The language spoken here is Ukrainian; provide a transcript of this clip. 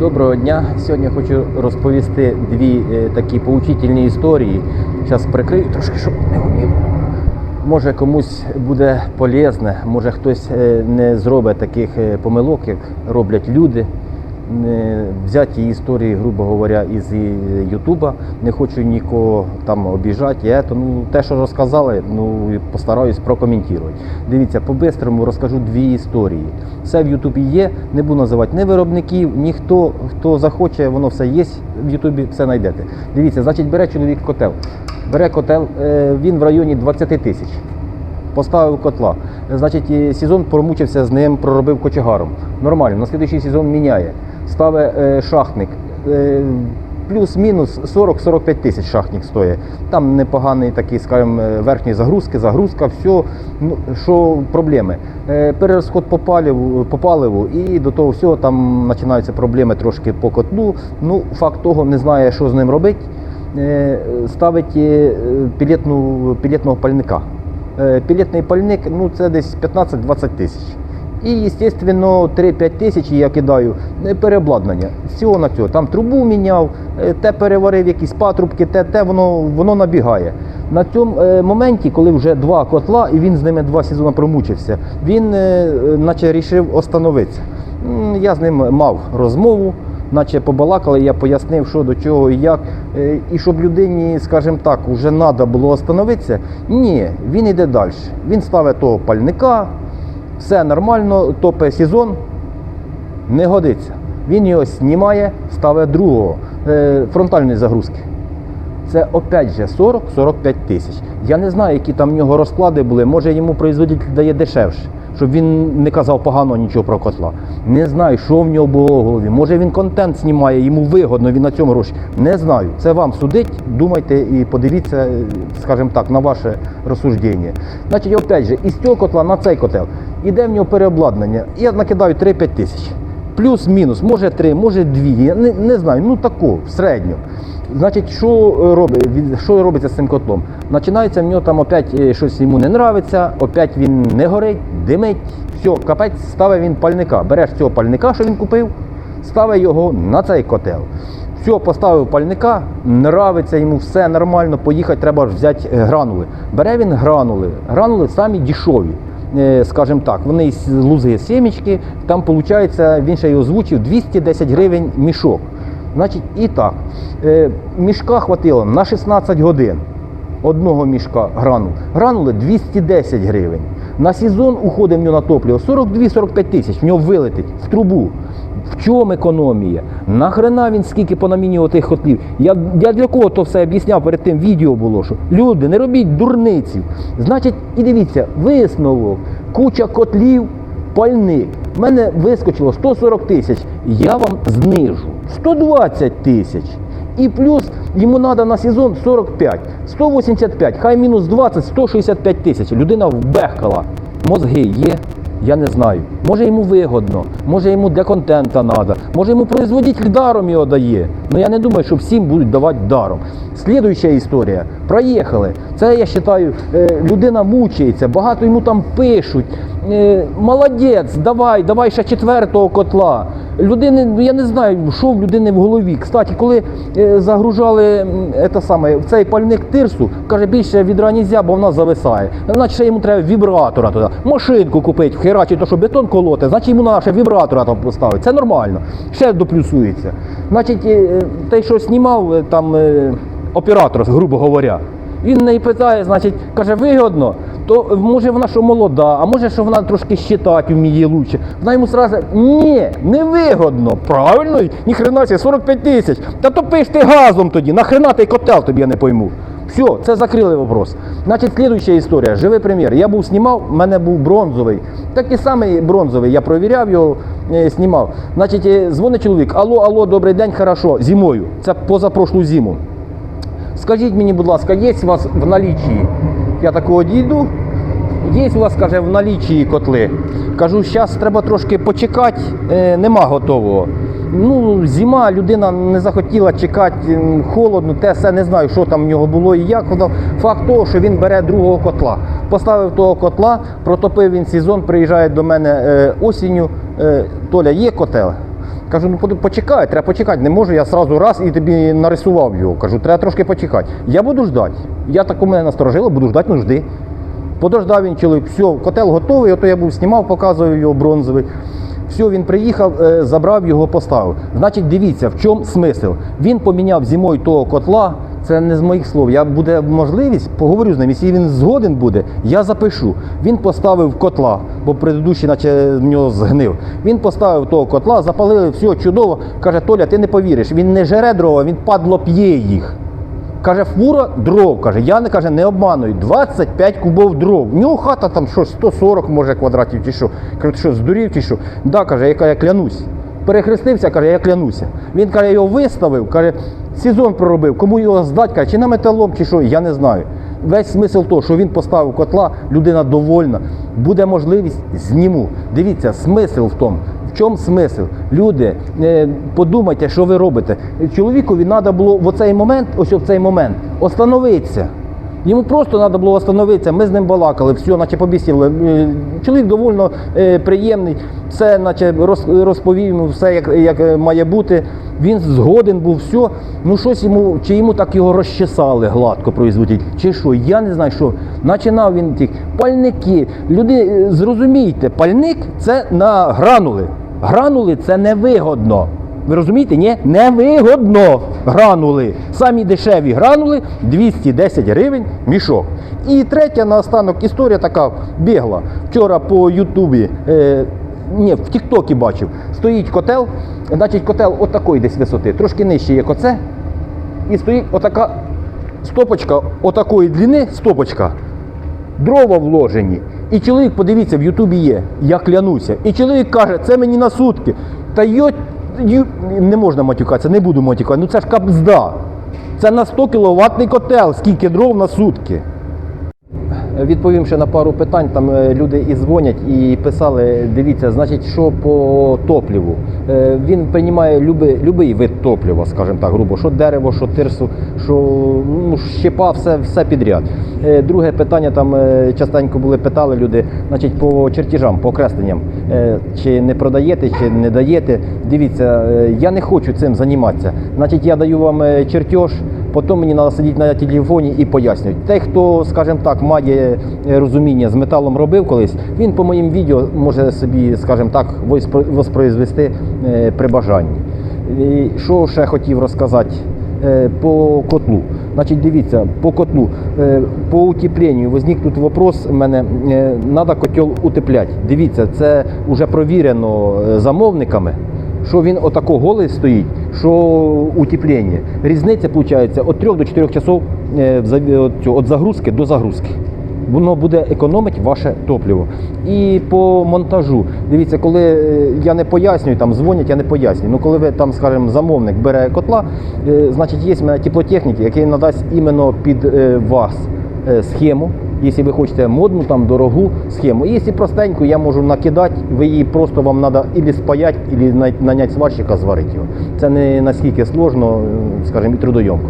Доброго дня. Сьогодні хочу розповісти дві е, такі поучительні історії. Зараз прикрию трошки, щоб не губів. Може комусь буде полезне, може хтось е, не зробить таких е, помилок, як роблять люди. Взяті історії, грубо говоря, із е, Ютуба. Не хочу нікого там обіжати. Я то, ну, те, що розказали, ну постараюсь прокоментувати. Дивіться, по-бистрому розкажу дві історії. Все в Ютубі є, не буду називати ні виробників, ніхто, хто захоче, воно все є в Ютубі, все знайдете. Дивіться, значить, бере чоловік котел. Бере котел, е, він в районі 20 тисяч поставив котла. Значить, сезон промучився з ним, проробив кочегаром. Нормально, на слідуючий сезон міняє. Ставить е, шахтник. Е, Плюс-мінус 40-45 тисяч шахтник стоїть. Там непоганий такий, скажімо, е, верхні загрузки, загрузка, все. Ну, що проблеми? Е, перерозход по паливу, по паливу і до того всього там починаються проблеми трошки по котлу. Ну, факт того, не знає, що з ним робити. Е, ставить пілетну, пілетного пальника. Пілетний пальник ну, це десь 15-20 тисяч. І, звісно, 3-5 тисяч я кидаю е, переобладнання. Всього на цього. Там трубу міняв, е, те переварив, якісь патрубки, те, те воно, воно набігає. На цьому е, моменті, коли вже два котла, і він з ними два сезони промучився, він наче вирішив остановитися. Я з ним мав розмову наче побалакали, я пояснив, що до чого і як. І щоб людині, скажімо так, вже треба було остановитися. Ні, він йде далі. Він ставить того пальника, все нормально, топе сезон, не годиться. Він його знімає, ставить другого е, фронтальної загрузки. Це опять же 40-45 тисяч. Я не знаю, які там в нього розклади були. Може йому производитель дає дешевше, щоб він не казав погано нічого про котла. Не знаю, що в нього було в голові. Може він контент знімає, йому вигодно, він на цьому гроші. Не знаю. Це вам судить. Думайте і подивіться, скажімо так, на ваше розсуждення. Значить, опять же, із цього котла на цей котел іде в нього переобладнання. Я накидаю 3-5 тисяч. Плюс-мінус, може 3, може 2, я не, не знаю, ну тако, в середньому. Значить, що, е, робить, що робиться з цим котлом? Починається в нього там опять е, щось йому не нравиться, опять він не горить, димить, все, капець, ставить він пальника. Береш цього пальника, що він купив, ставить його на цей котел. Все, поставив пальника, нравиться йому, все нормально, поїхати треба взяти е, гранули. Бере він гранули. Гранули самі дішові. Е, скажімо так, вони лузи сімечки, там виходить, він ще й озвучив 210 гривень мішок. Значить, і так, е, мішка хватило на 16 годин одного мішка гранул. Гранули 210 гривень. На сезон уходить на топливо 42-45 тисяч, в нього вилетить в трубу. В чому економія? Нахрена він скільки понамінював тих котлів? Я, я для кого то все об'ясняв перед тим відео було, що люди, не робіть дурниців. Значить, і дивіться, висновок, куча котлів, пальник. У мене вискочило 140 тисяч. Я вам знижу 120 тисяч. І плюс йому треба на сезон 45, 185, хай мінус 20, 165 тисяч. Людина вбехкала. Мозги є, я не знаю. Може йому вигодно, може йому для контента треба, може йому производитель даром його дає. Ну я не думаю, що всім будуть давати даром. Слідуюча історія. Проїхали. Це я вважаю, е, людина мучається, багато йому там пишуть. Е, Молодець, давай, давай ще четвертого котла. Людини, ну, я не знаю, що в людини в голові. Кстати, коли е, загружали це саме, в цей пальник тирсу, каже, більше відра нельзя, бо вона зависає. Значить, ще йому треба вібратора туди. Машинку купити, херачить, то що бетон колоти, значить йому ще вібратора там поставити. Це нормально. Ще доплюсується. Значить, е, той, що знімав е, там оператор, грубо говоря. Він не питає, значить, каже, вигодно, то може вона що молода, а може, що вона трошки щитати вміє лучше. Вона йому сразу, ні, не вигодно. Правильно, ніхрена себе, 45 тисяч. Та топиш ти газом тоді, нахрена той котел тобі я не пойму. Все, це закрили вопрос. Значить, слідуюча історія. Живий примір. Я був знімав, в мене був бронзовий. Такий самий бронзовий. Я провіряв його, е, знімав. Значить, е, дзвонить чоловік. Алло, алло, добрий день, хорошо, зимою. Це позапрошлу зиму. Скажіть мені, будь ласка, є у вас в налічі? Я такого дійду. Є у вас, каже, в налічі котли. Кажу, зараз треба трошки почекати, е, нема готового. Ну, зима, людина не захотіла чекати, холодно, те все не знаю, що там в нього було і як. Факт того, що він бере другого котла. Поставив того котла, протопив він сезон, приїжджає до мене е, осінню. Е, Толя, є котел? Кажу, ну почекай, треба почекати. Не можу я сразу раз і тобі нарисував його. Кажу, треба трошки почекати. Я буду ждати. Я так у мене насторожило, буду ждати, ну. Подождав він чоловік, все, котел готовий, ото я був знімав, показував його бронзовий. Все, він приїхав, е, забрав його, поставив. Значить, дивіться, в чому смисл. Він поміняв зимою того котла. Це не з моїх слов. Я буде можливість, поговорю з ним. Якщо він згоден буде, я запишу. Він поставив котла, бо предыдущий, наче в нього згнив. Він поставив того котла, запалили, все чудово. Каже, Толя, ти не повіриш. Він не жере дрова, він падло п'є їх. Каже, фура дров. Каже, я не каже, не обманую. 25 кубов дров. В нього хата там що, 140 може квадратів чи що. Каже, що, здурів чи що? Да, каже, яка я клянусь. Перехрестився, каже, я клянуся. Він каже, його виставив, каже, сезон проробив, кому його здати, каже, чи на металом, чи що, я не знаю. Весь смисл того, що він поставив котла, людина довольна. Буде можливість, зніму. Дивіться, смисл в тому. В чому смисл? Люди, е, подумайте, що ви робите. Чоловікові треба було в оцей момент, ось в цей момент, остановитися. Йому просто треба було остановитися, ми з ним балакали, все, наче побісіли. Е, Чоловік доволі е, приємний, все, наче роз- розповів все, як, як має бути. Він згоден був, все. Ну щось йому, чи йому так його розчесали гладко производитель, чи що, я не знаю, що. Начинав він ті пальники. Люди, зрозумійте, пальник це на гранули. Гранули це невигодно. Ви розумієте? Ні? Невигодно гранули. Самі дешеві гранули 210 гривень мішок. І третя наостанок історія така бігла. Вчора по Ютубі, е, ні, в Тіктокі бачив, стоїть котел, значить котел отакої десь висоти, трошки нижче як оце. І стоїть отака стопочка, отакої длини, стопочка дрова вложені. І чоловік, подивіться, в Ютубі є, я клянуся. І чоловік каже, це мені на сутки. Та йо, йо не можна матюкатися, не буду матюкати. Ну це ж капзда. Це на 100 кіловатний котел, скільки дров на сутки. Відповім ще на пару питань. Там е, люди і дзвонять і писали: дивіться, значить, що по топліву. Е, Він приймає любий, любий вид топлива, скажімо так, грубо, що дерево, що тирсу, що ну, щепа, все, все підряд. Е, Друге питання там частенько були питали люди, значить, по чертежам, по окресленням, чи не продаєте, чи не даєте. Дивіться, я не хочу цим займатися. Значить, я даю вам чертеж. Потім мені треба сидіти на телефоні і пояснювати. Той, хто, скажімо так, має е, розуміння з металом робив колись, він по моїм відео може собі, скажімо так, воспроизвести е, при бажанні. І що ще хотів розказати е, по котлу. Значить, дивіться, по котлу, по утепленню возник тут вопрос у мене, треба котел утепляти. Дивіться, це вже провірено замовниками що він отако голий стоїть, що утеплення. Різниця виходить від 3 до 4 часов е, від загрузки до загрузки. Воно буде економити ваше топливо. І по монтажу. Дивіться, коли е, я не пояснюю, там дзвонять, я не пояснюю. Ну коли ви там, скажімо, замовник бере котла, е, значить є в мене теплотехніки, який надасть іменно під е, вас е, схему. Якщо ви хочете модну, там дорогу схему. Якщо простеньку, я можу накидати, ви її просто вам треба або спаять, або наняти сварщика, зварити його. Це не наскільки сложно, скажімо, і трудойомко.